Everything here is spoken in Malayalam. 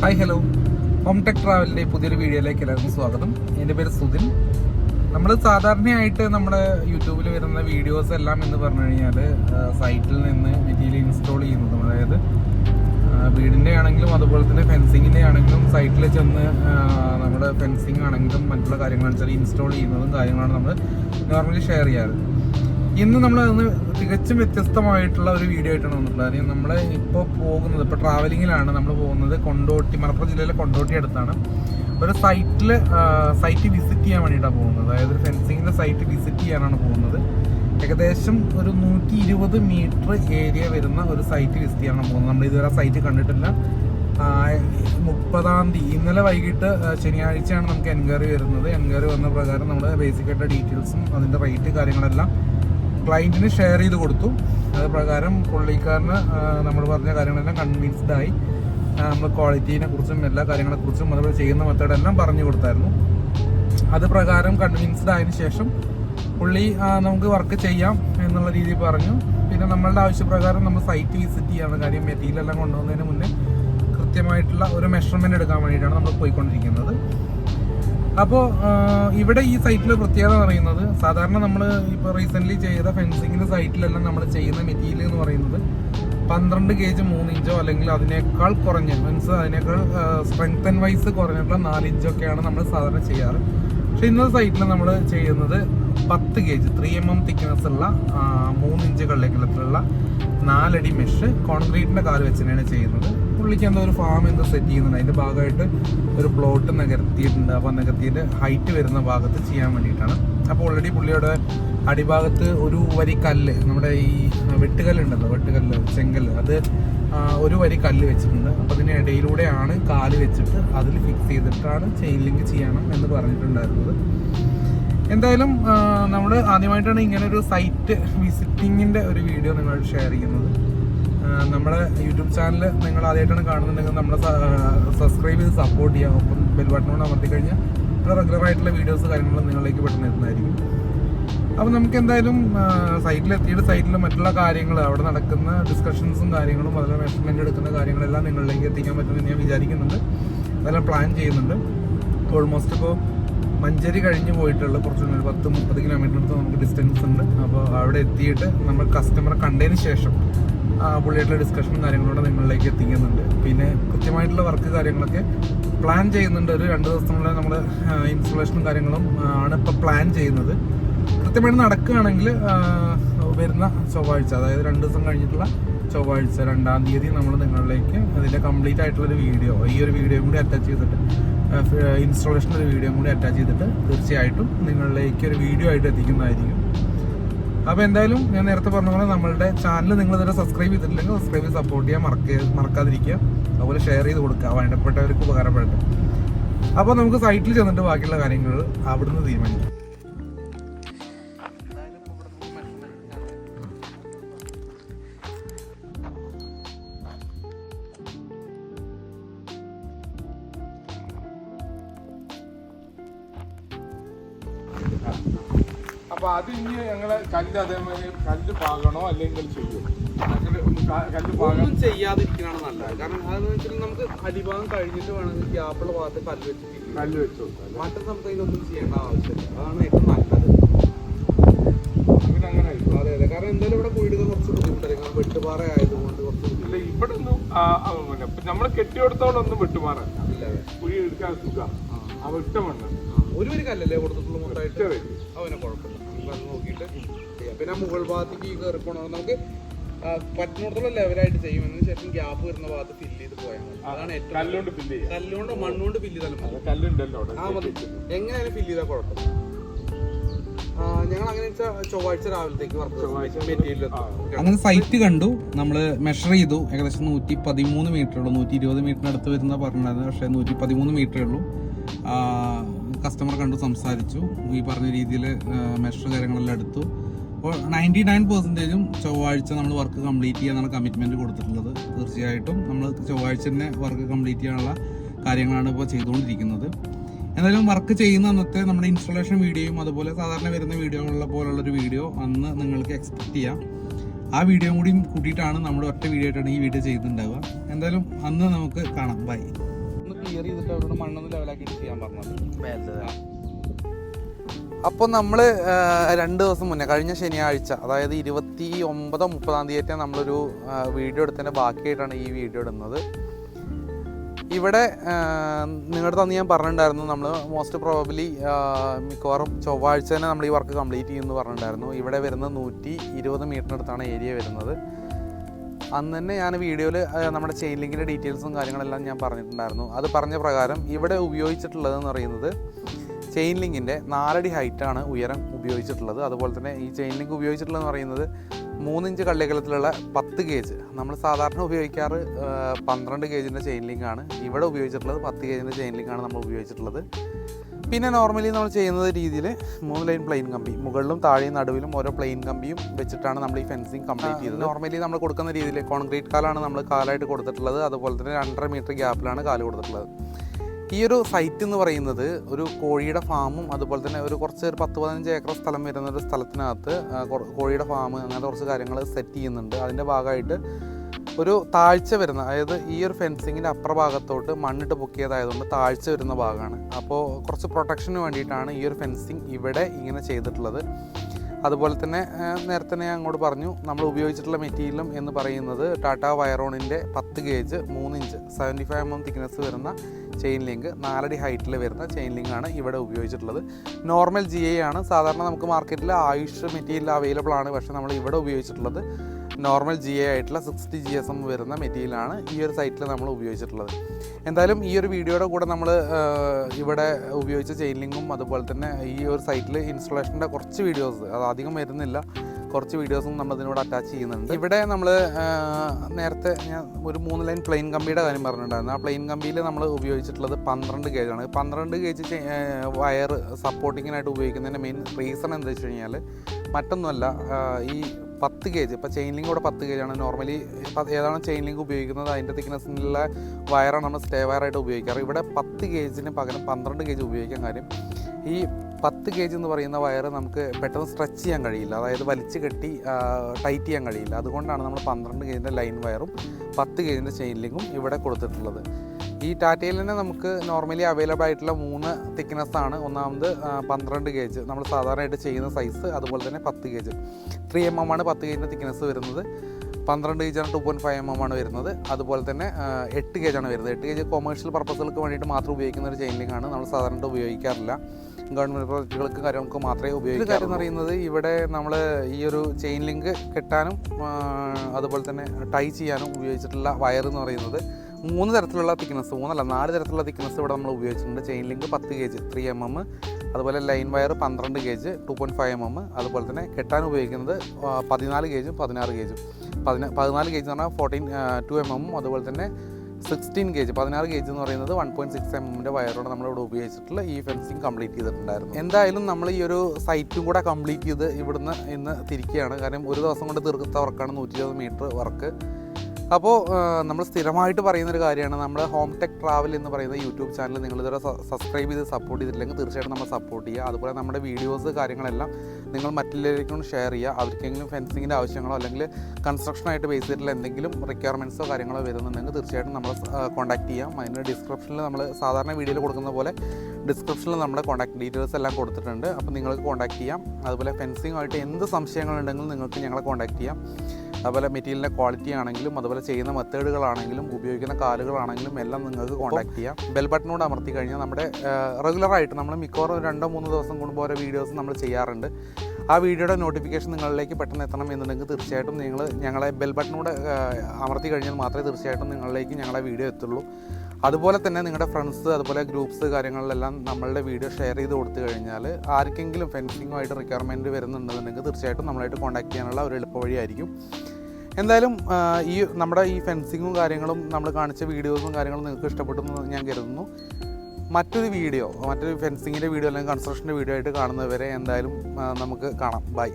ഹായ് ഹലോ ഹോം ടെക് ട്രാവലിന്റെ പുതിയൊരു വീഡിയോയിലേക്ക് എല്ലാവർക്കും സ്വാഗതം. എന്റെ പേര് സുധിൻ. നമ്മൾ സാധാരണയായിട്ട് നമ്മുടെ യൂട്യൂബിൽ വരുന്ന വീഡിയോസ് എല്ലാം എന്ന് പറഞ്ഞു കഴിഞ്ഞാൽ സൈറ്റിൽ നിന്ന് മെറ്റീരിയൽ ഇൻസ്റ്റാൾ ചെയ്യുന്നതും അതായത് വീടിന്റെ ആണെങ്കിലും അതുപോലെ തന്നെ ഫെൻസിങ്ങിന്റെ ആണെങ്കിലും സൈറ്റിൽ ചെന്ന് നമ്മുടെ ഫെൻസിങ് ആണെങ്കിലും മറ്റുള്ള കാര്യങ്ങളാണെന്ന് വെച്ചാൽ ഇൻസ്റ്റാൾ ചെയ്യുന്നതും കാര്യങ്ങളാണ് നമ്മൾ നോർമലി ഷെയർ ചെയ്യാറ്. ഇന്ന് നമ്മൾ അതിന് തികച്ചും വ്യത്യസ്തമായിട്ടുള്ള ഒരു വീഡിയോ ആയിട്ടാണ് വന്നിട്ടുള്ളത്. അല്ലെങ്കിൽ നമ്മൾ ഇപ്പോൾ പോകുന്നത് ഇപ്പോൾ ട്രാവലിങ്ങിലാണ് നമ്മൾ പോകുന്നത് കൊണ്ടോട്ടി മലപ്പുറം ജില്ലയിലെ കൊണ്ടോട്ടി അടുത്താണ്. ഒരു സൈറ്റിൽ സൈറ്റ് വിസിറ്റ് ചെയ്യാൻ വേണ്ടിയിട്ടാണ് പോകുന്നത്. അതായത് ഒരു ഫെൻസിങ്ങിന്റെ സൈറ്റ് വിസിറ്റ് ചെയ്യാനാണ് പോകുന്നത്. ഏകദേശം ഒരു നൂറ്റി ഇരുപത് മീറ്റർ ഏരിയ വരുന്ന ഒരു സൈറ്റ് വിസിറ്റ് ചെയ്യാനാണ് പോകുന്നത്. നമ്മൾ ഇതുവരെ സൈറ്റ് കണ്ടിട്ടില്ല. മുപ്പതാം തീയതി ഇന്നലെ വൈകിട്ട് ശനിയാഴ്ചയാണ് നമുക്ക് എൻക്വയറി വരുന്നത്. എൻക്വയറി വന്ന പ്രകാരം നമ്മൾ ബേസിക്കായിട്ട് ഡീറ്റെയിൽസും അതിന്റെ റേറ്റ് കാര്യങ്ങളെല്ലാം ക്ലയന്റിന് ഷെയർ ചെയ്ത് കൊടുത്തു. അത് പ്രകാരം പുള്ളിക്കാരന് നമ്മൾ പറഞ്ഞ കാര്യങ്ങളെല്ലാം കൺവിൻസ്ഡ് ആയി. നമ്മൾ ക്വാളിറ്റീനെ കുറിച്ചും എല്ലാ കാര്യങ്ങളെ കുറിച്ചും അതുപോലെ ചെയ്യുന്ന മെത്തേഡ് എല്ലാം പറഞ്ഞു കൊടുത്തായിരുന്നു. അത് പ്രകാരം കൺവിൻസ്ഡ് ആയതിനു ശേഷം പുള്ളി നമുക്ക് വർക്ക് ചെയ്യാം എന്നുള്ള രീതിയിൽ പറഞ്ഞു. പിന്നെ നമ്മളുടെ ആവശ്യപ്രകാരം നമ്മൾ സൈറ്റ് വിസിറ്റ് ചെയ്യാണ് കാര്യം മെറ്റീരിയൽ എല്ലാം കൊണ്ടുവന്നതിന് മുന്നേ കൃത്യമായിട്ടുള്ള ഒരു മെഷർമെന്റ് എടുക്കാൻ വേണ്ടിയിട്ടാണ് നമ്മൾ പോയിക്കൊണ്ടിരിക്കുന്നത്. അപ്പോൾ ഇവിടെ ഈ സൈറ്റിൽ പ്രത്യേകത എന്ന് പറയുന്നത് സാധാരണ നമ്മൾ ഇപ്പോൾ റീസെന്റ്ലി ചെയ്ത ഫെൻസിങ്ങിന്റെ സൈറ്റിലെല്ലാം നമ്മൾ ചെയ്യുന്ന മെറ്റീരിയൽ എന്ന് പറയുന്നത് പന്ത്രണ്ട് ഗേജ് മൂന്ന് ഇഞ്ചോ അല്ലെങ്കിൽ അതിനേക്കാൾ കുറഞ്ഞ മീൻസ് അതിനേക്കാൾ സ്ട്രെങ്ത് ആൻഡ് വൈസ് കുറഞ്ഞിട്ടുള്ള നാല് ഇഞ്ചൊക്കെയാണ് നമ്മൾ സാധാരണ ചെയ്യാറ്. പക്ഷെ ഇന്നത്തെ സൈറ്റിൽ നമ്മൾ ചെയ്യുന്നത് പത്ത് gauge three M M thickness ഉള്ള മൂന്ന് ഇഞ്ച് കള്ളിക്കലത്തിലുള്ള നാലടി മെഷ് കോൺക്രീറ്റിന്റെ കാൽ വെച്ച് തന്നെയാണ് ചെയ്യുന്നത്. പുള്ളിക്ക് ഒരു ഫാം എന്തോ സെറ്റ് ചെയ്യുന്നുണ്ട്. അതിന്റെ ഭാഗമായിട്ട് ഒരു പ്ലോട്ട് നികർത്തിയിട്ടുണ്ട്. അപ്പോൾ നികത്തിയിട്ട് ഹൈറ്റ് വരുന്ന ഭാഗത്ത് ചെയ്യാൻ വേണ്ടിയിട്ടാണ്. അപ്പോൾ ഓൾറെഡി പുള്ളിയുടെ അടിഭാഗത്ത് ഒരു വരി കല്ല് നമ്മുടെ ഈ വെട്ടുകല്ലുണ്ടല്ലോ വെട്ടുകല്ല് ചെങ്കല്ല് അത് ഒരു വരി കല്ല് വെച്ചിട്ടുണ്ട്. അപ്പോൾ അതിന് ഇടയിലൂടെയാണ് കാൽ വെച്ചിട്ട് അതിൽ ഫിക്സ് ചെയ്തിട്ടാണ് ചെയിൻ ലിങ്ക് ചെയ്യണം എന്ന് പറഞ്ഞിട്ടുണ്ടായിരുന്നത്. എന്തായാലും നമ്മൾ ആദ്യമായിട്ടാണ് ഇങ്ങനെ ഒരു സൈറ്റ് വിസിറ്റിങ്ങിന്റെ ഒരു വീഡിയോ നിങ്ങളോട് ഷെയർ ചെയ്യുന്നത്. നമ്മുടെ യൂട്യൂബ് ചാനൽ നിങ്ങൾ ആദ്യമായിട്ടാണ് കാണുന്നുണ്ടെങ്കിൽ നമ്മളെ സബ്സ്ക്രൈബ് ചെയ്ത് സപ്പോർട്ട് ചെയ്യാം. ഒപ്പം ബെൽ ബട്ടണോട് അമർത്തി കഴിഞ്ഞാൽ റെഗുലർ ആയിട്ടുള്ള വീഡിയോസ് കാര്യങ്ങളും നിങ്ങളിലേക്ക് പെട്ടെന്ന് എത്തുന്നതായിരിക്കും അപ്പോൾ നമുക്ക് എന്തായാലും സൈറ്റിൽ എത്തിയിട്ട് സൈറ്റിൽ മറ്റുള്ള കാര്യങ്ങൾ അവിടെ നടക്കുന്ന ഡിസ്കഷൻസും കാര്യങ്ങളും അതിലെ മെഷർമെന്റ് എടുക്കുന്ന കാര്യങ്ങളെല്ലാം നിങ്ങളിലേക്ക് എത്തിക്കാൻ പറ്റുമെന്ന് ഞാൻ വിചാരിക്കുന്നുണ്ട്. അതെല്ലാം പ്ലാൻ ചെയ്യുന്നുണ്ട്. ഓൾമോസ്റ്റ് ഇപ്പോൾ മഞ്ചേരി കഴിഞ്ഞ് പോയിട്ടുള്ള കുറച്ച് ഒരു പത്ത് മുപ്പത് കിലോമീറ്റർ അടുത്ത് നമുക്ക് ഡിസ്റ്റൻസ് ഉണ്ട്. അപ്പോൾ അവിടെ എത്തിയിട്ട് നമ്മൾ കസ്റ്റമറെ കണ്ടതിന് ശേഷം പുള്ളിയായിട്ടുള്ള ഡിസ്കഷനും കാര്യങ്ങളോടെ നിങ്ങളിലേക്ക് എത്തിക്കുന്നുണ്ട്. പിന്നെ കൃത്യമായിട്ടുള്ള വർക്ക് കാര്യങ്ങളൊക്കെ പ്ലാൻ ചെയ്യുന്നുണ്ട്. ഒരു രണ്ട് ദിവസത്തിനുള്ള നമ്മൾ ഇൻസ്റ്റലേഷനും കാര്യങ്ങളും ആണ് ഇപ്പോൾ പ്ലാൻ ചെയ്യുന്നത്. കൃത്യമായിട്ട് നടക്കുകയാണെങ്കിൽ വരുന്ന ചൊവ്വാഴ്ച അതായത് രണ്ട് ദിവസം കഴിഞ്ഞിട്ടുള്ള ചൊവ്വാഴ്ച രണ്ടാം തീയതി നമ്മൾ നിങ്ങളിലേക്ക് അതിന്റെ കംപ്ലീറ്റ് ആയിട്ടുള്ള ഒരു വീഡിയോ ഈ ഒരു വീഡിയോ കൂടി അറ്റാച്ച് ചെയ്തിട്ട് ഇൻസ്റ്റോളേഷന്റെ ഒരു വീഡിയോ കൂടി അറ്റാച്ച് ചെയ്തിട്ട് തീർച്ചയായിട്ടും നിങ്ങളിലേക്ക് ഒരു വീഡിയോ ആയിട്ട് എത്തിക്കുന്നതായിരിക്കും. അപ്പോൾ എന്തായാലും ഞാൻ നേരത്തെ പറഞ്ഞ പോലെ നമ്മളുടെ ചാനൽ നിങ്ങൾ ഇതുവരെ സബ്സ്ക്രൈബ് ചെയ്തിട്ടില്ലെങ്കിൽ സബ്സ്ക്രൈബ് ചെയ്ത് സപ്പോർട്ട് ചെയ്യാൻ മറക്ക മറക്കാതിരിക്കുക. അതുപോലെ ഷെയർ ചെയ്ത് കൊടുക്കുക വേണ്ടപ്പെട്ടവർക്ക് ഉപകാരപ്പെടട്ടെ. അപ്പോൾ നമുക്ക് സൈറ്റിൽ ചെന്നിട്ട് ബാക്കിയുള്ള കാര്യങ്ങൾ അവിടുന്ന് തീരുമാനിക്കാം. അത് ഇനി ഞങ്ങളെ കല്ല് അതേമാതിരി കല്ല് പാകണോ അല്ലെങ്കിൽ ചെയ്യും? കല്ല് പാകാൻ ഒന്നും ചെയ്യാതിരിക്കണതാണ് നല്ലത്. കാരണം അതെന്ന് വെച്ചാൽ നമുക്ക് അടിഭാഗം കഴിഞ്ഞിട്ട് വേണമെങ്കിൽ ഗ്യാപ്പുള്ള ഭാഗത്ത് കല്ല് വെച്ച് ഫില്ല് ചെയ്യാം. കല്ല് വെച്ചു കൊടുക്കാം. മറ്റേ നമുക്ക് അതിനൊന്നും ചെയ്യേണ്ട ആവശ്യമില്ല. അതാണ് ഏറ്റവും നല്ലത്. അങ്ങനെ അങ്ങനെ ആയിരിക്കും. അതെ അതെ. കാരണം എന്തായാലും ഇവിടെ കുഴിടുക കുറച്ച് ബുദ്ധിമുട്ടായിരിക്കും കാരണം വെട്ടുപാറ ആയതുകൊണ്ട് കുറച്ച് ബുദ്ധിമുട്ടില്ല ഇല്ല ഇവിടെ ഒന്നും നമ്മൾ കെട്ടിയെടുത്തോളൊന്നും വിട്ടുമാറാൻ അതെ കുഴി എടുക്കാൻ സുഖ. ആ. വെട്ടമുണ്ട് ഒരു വരി കല്ലല്ലേ കൊടുത്തിട്ടുള്ളൂ മൊത്തമായിട്ട്? അവനെ കുഴപ്പമില്ല. നമുക്ക് നോക്കിയിട്ട് ചെയ്യാം. പിന്നെ ആ മുകൾ ഭാഗത്തേക്ക് ഈ കയറി പോകണം നമുക്ക് പറ്റുന്നിടത്തോളം ലെവലായിട്ട് ചെയ്യും. എന്ന് ശേഷം ഗ്യാപ്പ് വരുന്ന ഭാഗത്ത് ഫില്ല് ചെയ്ത് പോയാൽ മതി. അതാണ് ഏറ്റവും കല്ലുകൊണ്ട് ഫില്ല് ചെയ്യാം. കല്ലുകൊണ്ട് മണ്ണുകൊണ്ട് ഫില്ല് ചെയ്താലും മതി. കല്ലുണ്ടല്ലോ അവിടെ. ആ മതി. എങ്ങനെയാലും ഫില്ല് ചെയ്താൽ കുഴപ്പം. ഞങ്ങൾ അങ്ങനെ ചൊവ്വാഴ്ച രാവിലത്തേക്ക് സൈറ്റ് കണ്ടു. നമ്മൾ മെഷർ ചെയ്തു. ഏകദേശം നൂറ്റി പതിമൂന്ന് മീറ്റർ ഉള്ളൂ. നൂറ്റി ഇരുപത് മീറ്ററിനടുത്ത് വരുന്ന പറഞ്ഞത് പക്ഷേ നൂറ്റി പതിമൂന്ന് മീറ്ററേ ഉള്ളൂ കസ്റ്റമർ കണ്ടു സംസാരിച്ചു. ഈ പറഞ്ഞ രീതിയിൽ മെഷർ കാര്യങ്ങളെല്ലാം എടുത്തു. അപ്പോൾ നയന്റി നയൻ പെർസെന്റേജും ചൊവ്വാഴ്ച നമ്മൾ വർക്ക് കംപ്ലീറ്റ് ചെയ്യാനാണ് കമ്മിറ്റ്മെന്റ് കൊടുത്തിട്ടുള്ളത്. തീർച്ചയായിട്ടും നമ്മൾ ചൊവ്വാഴ്ച തന്നെ വർക്ക് കംപ്ലീറ്റ് ചെയ്യാനുള്ള കാര്യങ്ങളാണ് ഇപ്പോൾ ചെയ്തുകൊണ്ടിരിക്കുന്നത്. എന്തായാലും വർക്ക് ചെയ്യുന്ന അന്നത്തെ നമ്മുടെ ഇൻസ്റ്റലേഷൻ വീഡിയോയും അതുപോലെ സാധാരണ വരുന്ന വീഡിയോകളെ പോലുള്ളൊരു വീഡിയോ അന്ന് നിങ്ങൾക്ക് എക്സ്പെക്ട് ചെയ്യാം. ആ വീഡിയോ കൂടി കൂട്ടിയിട്ടാണ് നമ്മുടെ ഒറ്റ വീഡിയോ ആയിട്ടാണ് ഈ വീഡിയോ ചെയ്തിട്ടുണ്ടാവുക. എന്തായാലും അന്ന് നമുക്ക് കാണാം. ബൈ ക്ലിയർ ചെയ്തിട്ട് അവരോട് മണ്ണൊന്ന് ലെവലാക്കിയിട്ട് ചെയ്യാൻ പറഞ്ഞത്. അപ്പോൾ നമ്മൾ രണ്ട് ദിവസം മുന്നേ കഴിഞ്ഞ ശനിയാഴ്ച അതായത് ഇരുപത്തി ഒമ്പതോ മുപ്പതാം തീയതി നമ്മളൊരു വീഡിയോ എടുത്തതിന്റെ ബാക്കിയായിട്ടാണ് ഈ വീഡിയോ ഇടുന്നത്. ഇവിടെ നിങ്ങളുടെ തന്നെ ഞാൻ പറഞ്ഞിട്ടുണ്ടായിരുന്നു നമ്മൾ മോസ്റ്റ് പ്രോബബ്ലി മിക്കവാറും ചൊവ്വാഴ്ച തന്നെ നമ്മൾ ഈ വർക്ക് കംപ്ലീറ്റ് ചെയ്യുമെന്ന് പറഞ്ഞിട്ടുണ്ടായിരുന്നു. ഇവിടെ വരുന്ന നൂറ്റി ഇരുപത് മീറ്ററിനടുത്താണ് ഏരിയ വരുന്നത്. അന്ന് തന്നെ ഞാൻ വീഡിയോയിൽ നമ്മുടെ ചെയിൻ ലിങ്കിന്റെ ഡീറ്റെയിൽസും കാര്യങ്ങളെല്ലാം ഞാൻ പറഞ്ഞിട്ടുണ്ടായിരുന്നു. അത് പറഞ്ഞ പ്രകാരം ഇവിടെ ഉപയോഗിച്ചിട്ടുള്ളതെന്ന് പറയുന്നത് ചെയിൻ ലിങ്കിന്റെ നാലടി ഹൈറ്റാണ് ഉയരം ഉപയോഗിച്ചിട്ടുള്ളത്. അതുപോലെ തന്നെ ഈ ചെയിൻ ലിങ്ക് ഉപയോഗിച്ചിട്ടുള്ളതെന്ന് പറയുന്നത് മൂന്നിഞ്ച് കള്ളികലത്തിലുള്ള പത്ത് ഗേജ് നമ്മൾ സാധാരണ ഉപയോഗിക്കാറ് പന്ത്രണ്ട് ഗേജിന്റെ ചെയിൻ ആണ്. ഇവിടെ ഉപയോഗിച്ചിട്ടുള്ളത് പത്ത് ഗേജിന്റെ ചെയിൻ ലിങ്കാണ് നമ്മൾ ഉപയോഗിച്ചിട്ടുള്ളത്. പിന്നെ നോർമലി നമ്മൾ ചെയ്യുന്നത് രീതിയിൽ മൂന്ന് ലൈൻ പ്ലെയിൻ കമ്പി. മുകളിലും താഴെയും നടുവിലും ഓരോ പ്ലെയിൻ കമ്പിയും വെച്ചിട്ടാണ് നമ്മൾ ഈ ഫെൻസിങ് കംപ്ലീറ്റ് ചെയ്തത്. നോർമലി നമ്മൾ കൊടുക്കുന്ന രീതിയിൽ കോൺക്രീറ്റ് കാലാണ് നമ്മൾ കാലായിട്ട് കൊടുത്തിട്ടുള്ളത്. അതുപോലെ തന്നെ രണ്ടര മീറ്റർ ഗ്യാപ്പിലാണ് കാൽ കൊടുത്തിട്ടുള്ളത്. ഈ ഒരു സൈറ്റ് എന്ന് പറയുന്നത് ഒരു കോഴിയുടെ ഫാമും അതുപോലെ തന്നെ ഒരു കുറച്ച് ഒരു പത്ത് പതിനഞ്ച് ഏക്കർ സ്ഥലം വരുന്ന ഒരു സ്ഥലത്തിനകത്ത് കോഴിയുടെ ഫാം അങ്ങനത്തെ കുറച്ച് കാര്യങ്ങൾ സെറ്റ് ചെയ്യുന്നുണ്ട്. അതിന്റെ ഭാഗമായിട്ട് ഒരു താഴ്ച വരുന്ന അതായത് ഈ ഒരു ഫെൻസിങ്ങിന്റെ അപ്പുറ ഭാഗത്തോട്ട് മണ്ണിട്ട് പൊക്കിയതായതുകൊണ്ട് താഴ്ച വരുന്ന ഭാഗമാണ്. അപ്പോൾ കുറച്ച് പ്രൊട്ടക്ഷന് വേണ്ടിയിട്ടാണ് ഈ ഒരു ഫെൻസിങ് ഇവിടെ ഇങ്ങനെ ചെയ്തിട്ടുള്ളത്. അതുപോലെ തന്നെ നേരത്തെ ഞാൻ അങ്ങോട്ട് പറഞ്ഞു നമ്മൾ ഉപയോഗിച്ചിട്ടുള്ള മെറ്റീരിയലും എന്ന് പറയുന്നത് ടാറ്റ വയറോണിന്റെ പത്ത് ഗേജ് മൂന്നിഞ്ച് seventy five M M thickness വരുന്ന ചെയിൻ ലിങ്ക് നാലടി ഹൈറ്റിൽ വരുന്ന ചെയിൻ ലിങ്ക് ആണ് ഇവിടെ ഉപയോഗിച്ചിട്ടുള്ളത്. നോർമൽ ജി ഐ ആണ്. സാധാരണ നമുക്ക് മാർക്കറ്റിൽ ആയുഷ് മെറ്റീരിയൽ അവൈലബിൾ ആണ്. പക്ഷേ നമ്മൾ ഇവിടെ ഉപയോഗിച്ചിട്ടുള്ളത് നോർമൽ ജി ഐ ആയിട്ടുള്ള സിക്സ്റ്റി ജി എസ് എം വരുന്ന മെറ്റീരിയലാണ് ഈ ഒരു സൈറ്റിൽ നമ്മൾ ഉപയോഗിച്ചിട്ടുള്ളത്. എന്തായാലും ഈ ഒരു വീഡിയോയുടെ കൂടെ നമ്മൾ ഇവിടെ ഉപയോഗിച്ച ചെയിൻ ലിങ്കും അതുപോലെ തന്നെ ഈ ഒരു സൈറ്റിൽ ഇൻസ്റ്റലേഷന്റെ കുറച്ച് വീഡിയോസ് അത് അധികം വരുന്നില്ല. കുറച്ച് വീഡിയോസും നമ്മൾ ഇതിനോട് അറ്റാച്ച് ചെയ്യുന്നുണ്ട്. ഇവിടെ നമ്മൾ നേരത്തെ ഞാൻ ഒരു മൂന്ന് ലൈൻ പ്ലെയിൻ കമ്പിയുടെ കാര്യം പറഞ്ഞിട്ടുണ്ടായിരുന്നു. ആ പ്ലെയിൻ കമ്പിയിൽ നമ്മൾ ഉപയോഗിച്ചിട്ടുള്ളത് പന്ത്രണ്ട് ഗേജാണ് പന്ത്രണ്ട് ഗേജ് വയർ സപ്പോർട്ടിങ്ങിനായിട്ട് ഉപയോഗിക്കുന്നതിന്റെ മെയിൻ റീസൺ എന്താ വെച്ച് കഴിഞ്ഞാൽ മറ്റൊന്നുമല്ല ഈ പത്ത് ഗേജ് ഇപ്പോൾ ചെയിൻ ലിങ്ക് കൂടെ പത്ത് ഗേജാണ് നോർമലി ഏതാണ് ചെയിൻ ലിങ്ക് ഉപയോഗിക്കുന്നത് അതിന്റെ തിക്നെസ്സിനുള്ള വയറാണ് നമ്മൾ സ്റ്റേ വയറായിട്ട് ഉപയോഗിക്കാറ്. ഇവിടെ പത്ത് ഗേജിന് പകരം പന്ത്രണ്ട് ഗേജ് ഉപയോഗിക്കാൻ കാര്യം ഈ പത്ത് കെ ജി എന്ന് പറയുന്ന വയർ നമുക്ക് പെട്ടെന്ന് സ്ട്രെച്ച് ചെയ്യാൻ കഴിയില്ല. അതായത് വലിച്ചു കെട്ടി ടൈറ്റ് ചെയ്യാൻ കഴിയില്ല. അതുകൊണ്ടാണ് നമ്മൾ പന്ത്രണ്ട് ഗേജിന്റെ ലൈൻ വയറും പത്ത് ഗേജിന്റെ ചെയിൻ ലിങ്കും ഇവിടെ കൊടുത്തിട്ടുള്ളത്. ഈ ടാറ്റയിൽ തന്നെ നമുക്ക് നോർമലി അവൈലബിൾ ആയിട്ടുള്ള മൂന്ന് തിക്നെസ് ആണ്. ഒന്നാമത് പന്ത്രണ്ട് ഗേജ് നമ്മൾ സാധാരണയായിട്ട് ചെയ്യുന്ന സൈസ് അതുപോലെ തന്നെ പത്ത് ഗേജ് ത്രീ എം എം ആണ് പത്ത് ഗേജിന്റെ തിക്നെസ് വരുന്നത്. പന്ത്രണ്ട് ഗേജാണ് two point five M M ആണ് വരുന്നത്. അതുപോലെ തന്നെ എട്ട് ഗേജാണ് വരുന്നത്. എട്ട് ഗേജ് കൊമേഴ്ഷ്യൽ പർപ്പസുകൾക്ക് വേണ്ടിയിട്ട് മാത്രം ഉപയോഗിക്കുന്ന ഒരു ചെയിൻ ലിങ്ക് ആണ്. നമ്മൾ സാധാരണ ഉപയോഗിക്കാറില്ല. ഗവൺമെന്റ് പ്രോജക്റ്റുകൾക്ക് കാര്യങ്ങൾക്ക് മാത്രമേ ഉപയോഗിക്കൂ കാര്യം എന്ന് പറയുന്നത് ഇവിടെ നമ്മൾ ഈ ഒരു ചെയിൻ ലിങ്ക് കെട്ടാനും അതുപോലെ തന്നെ ടൈ ചെയ്യാനും ഉപയോഗിച്ചിട്ടുള്ള വയർ എന്ന് പറയുന്നത് മൂന്ന് തരത്തിലുള്ള തിക്നെസ് മൂന്നല്ല നാല് തരത്തിലുള്ള തിക്നെസ് ഇവിടെ നമ്മൾ ഉപയോഗിച്ചിട്ടുണ്ട്. ചെയിൻ ലിങ്ക് പത്ത് ഗേജ് ത്രീ എം എം അതുപോലെ ലൈൻ വയർ പന്ത്രണ്ട് gauge two point five M M അതുപോലെ തന്നെ കെട്ടാൻ ഉപയോഗിക്കുന്നത് പതിനാല് പതിനാല് ഗേജും പതിനാറ് ഗേജും പതിന പതിനാല് ഗേജ് എന്ന് പറഞ്ഞാൽ ഫോർട്ടീൻ ടു എം എമ്മും അതുപോലെ തന്നെ സിക്സ്റ്റീൻ ഗേജ് പതിനാറ് ഗേജ് എന്ന് പറയുന്നത് വൺ പോയിന്റ് സിക്സ് എം എമ്മിന്റെ വയറോടെ നമ്മളിവിടെ ഉപയോഗിച്ചിട്ടുള്ള ഈ ഫെൻസിങ് കംപ്ലീറ്റ് ചെയ്തിട്ടുണ്ടായിരുന്നു. എന്തായാലും നമ്മൾ ഈ ഒരു സൈറ്റും കൂടെ കംപ്ലീറ്റ് ചെയ്ത് ഇവിടുന്ന് ഇന്ന് തിരിക്കുകയാണ്. കാരണം ഒരു ദിവസം കൊണ്ട് തീർത്ത വർക്കാണ് നൂറ്റി ഇരുപത് മീറ്റർ വർക്ക് അപ്പോൾ നമ്മൾ സ്ഥിരമായിട്ട് പറയുന്നൊരു കാര്യമാണ്. നമ്മുടെ ഹോം ടെക് ട്രാവൽ എന്ന് പറയുന്ന യൂട്യൂബ് ചാനൽ നിങ്ങൾ ഇതുവരെ സബ്സ്ക്രൈബ് ചെയ്ത് സപ്പോർട്ട് ചെയ്തിട്ടില്ലെങ്കിൽ തീർച്ചയായിട്ടും നമ്മൾ സപ്പോർട്ട് ചെയ്യുക. അതുപോലെ നമ്മുടെ വീഡിയോസ് കാര്യങ്ങളെല്ലാം നിങ്ങൾ മറ്റുള്ളവരിലേക്കും ഷെയർ ചെയ്യുക. അവർക്കെങ്കിലും ഫെൻസിങ്ങിന്റെ ആവശ്യങ്ങളോ അല്ലെങ്കിൽ കൺസ്ട്രക്ഷനായിട്ട് ബേസ് ചെയ്തിട്ടുള്ള എന്തെങ്കിലും റിക്വയർമെന്റ്സോ കാര്യങ്ങളോ വരുന്നുണ്ടെങ്കിൽ തീർച്ചയായിട്ടും നമ്മൾ കോൺടാക്ട് ചെയ്യാം അതിന്റെ ഡിസ്ക്രിപ്ഷനിൽ നമ്മൾ സാധാരണ വീഡിയോയിൽ കൊടുക്കുന്ന പോലെ ഡിസ്ക്രിപ്ഷനിൽ നമ്മുടെ കോൺടാക്ട് ഡീറ്റെയിൽസ് എല്ലാം കൊടുത്തിട്ടുണ്ട്. അപ്പോൾ നിങ്ങൾക്ക് കോൺടാക്ട് ചെയ്യാം. അതുപോലെ ഫെൻസിങ്ങുമായിട്ട് എന്ത് സംശയങ്ങളുണ്ടെങ്കിലും നിങ്ങൾക്ക് ഞങ്ങളെ കോൺടാക്ട് ചെയ്യാം. അതുപോലെ മെറ്റീരിയലിന്റെ ക്വാളിറ്റി ആണെങ്കിലും അതുപോലെ ചെയ്യുന്ന മെത്തേഡുകളാണെങ്കിലും ഉപയോഗിക്കുന്ന കാലുകളാണെങ്കിലും എല്ലാം നിങ്ങൾക്ക് കോൺടാക്ട് ചെയ്യാം. ബെൽ ബട്ടനോട് അമർത്തി കഴിഞ്ഞാൽ നമ്മുടെ റെഗുലറായിട്ട് നമ്മൾ മിക്കവാറും രണ്ടോ മൂന്നോ ദിവസം കൂടുമ്പോൾ ഓരോ വീഡിയോസ് നമ്മൾ ചെയ്യാറുണ്ട്. ആ വീഡിയോയുടെ നോട്ടിഫിക്കേഷൻ നിങ്ങളിലേക്ക് പെട്ടെന്ന് എത്തണം എന്നുണ്ടെങ്കിൽ തീർച്ചയായിട്ടും നിങ്ങൾ ഞങ്ങളെ ബെൽ ബട്ടനോട് അമർത്തി കഴിഞ്ഞാൽ മാത്രമേ തീർച്ചയായിട്ടും നിങ്ങളിലേക്ക് ഞങ്ങളുടെ വീഡിയോ എത്തുള്ളൂ. അതുപോലെ തന്നെ നിങ്ങളുടെ ഫ്രണ്ട്സ് അതുപോലെ ഗ്രൂപ്പ്സ് കാര്യങ്ങളിലെല്ലാം നമ്മളുടെ വീഡിയോ ഷെയർ ചെയ്ത് കൊടുത്തു കഴിഞ്ഞാൽ ആർക്കെങ്കിലും ഫെൻസിങ്ങുമായിട്ട് റിക്വയർമെന്റ് വരുന്നുണ്ടെന്നുണ്ടെങ്കിൽ തീർച്ചയായിട്ടും നമ്മളായിട്ട് കോൺടാക്ട് ചെയ്യാനുള്ള ഒരു എളുപ്പ വഴിയായിരിക്കും എന്തായാലും ഈ നമ്മുടെ ഈ ഫെൻസിങ്ങും കാര്യങ്ങളും നമ്മൾ കാണിച്ച വീഡിയോസും കാര്യങ്ങളും നിങ്ങൾക്ക് ഇഷ്ടപ്പെട്ടു എന്ന് ഞാൻ കരുതുന്നു. മറ്റൊരു വീഡിയോ മറ്റൊരു ഫെൻസിങ്ങിന്റെ വീഡിയോ അല്ലെങ്കിൽ കൺസ്ട്രക്ഷന്റെ വീഡിയോ ആയിട്ട് കാണുന്നവരെ എന്തായാലും നമുക്ക് കാണാം. ബൈ